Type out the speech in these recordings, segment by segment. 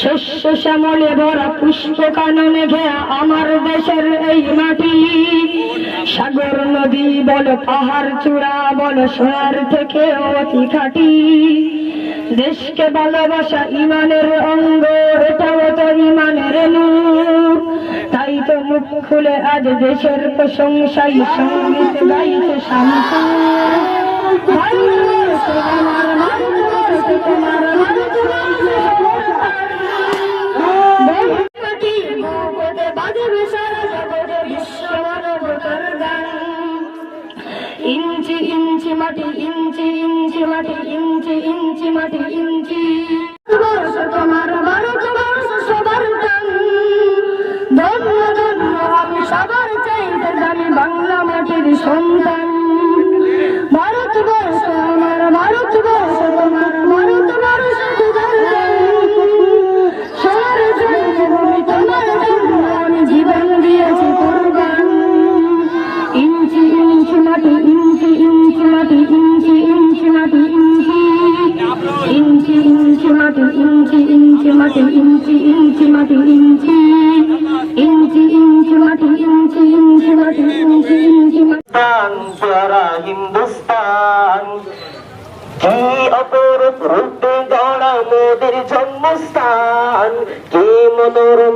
শস্য শ্যামলে ভরা পুষ্প কাননে ঘেরা আমার দেশের এই মাটি। সাগর নদী বল, পাহাড় চূড়া বল শহর থেকে অতি খাটি। দেশকে ভালোবাসা ইমানের অঙ্গ এটাও তো ইমানের নূর। তাই তো মুখ খুলে আজ দেশের প্রশংসাই সংগীত গাইছে শান্ত তোমার ইঞ্চি ইঞ্চি মাটি, ইঞ্চি ইঞ্চি মাটি, ইঞ্চি ইঞ্চি মাটি, ইঞ্চি। তোমার সন্তান। ভারতবর্ষ আমার, ভারতবর্ষ তোমার। ইঞ্চি ইঞ্চি, মাটি ইঞ্চি ইঞ্চি ইঞ্চি, মাটি ইঞ্চি ইঞ্চি, মাটি ইঞ্চি ইঞ্চি, মাটি প্যারা হিন্দুস্তান। কি অপরূপ রূপে গড়া মোদের জন্মস্থান? কি মনোরম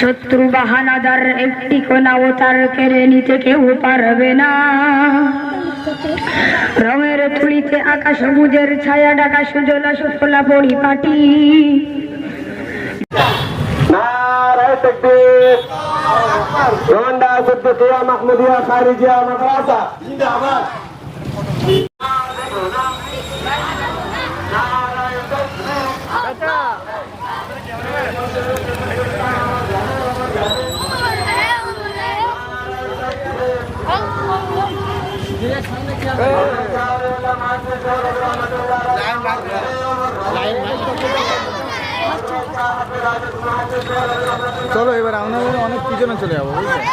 শত্রু বাহানাদার একটি কোনাও তার কেড়ে নিতে কেউ পারবে না। রঙের তুলিতে আকাশ সবুজের ছায়া ডাকা সুজলা সুফলা পরিপাটি মাহমুদিয়া মাদ্রাসা। চলো এবার আমরা অনেক পিছনে চলে যাব বুঝলে?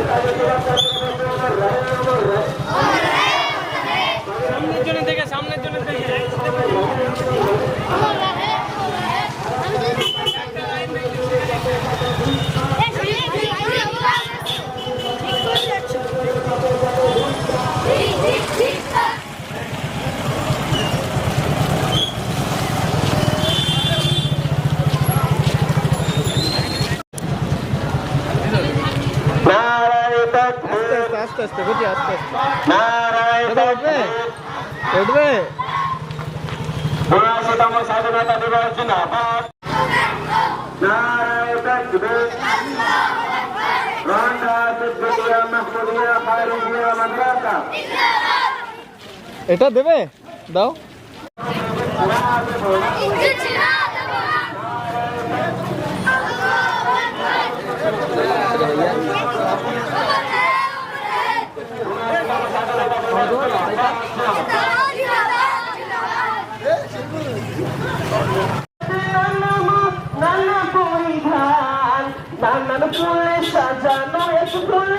নারায় তকবীর আস্তে আস্তে আস্তে বুঝি আস্তে আস্তে। উঠবে? উঠবে? স্বাধীনতা দিবস জিন্দাবাদ। নারায় মাদ্রাসা। এটা দেবে? দাও। Surprise!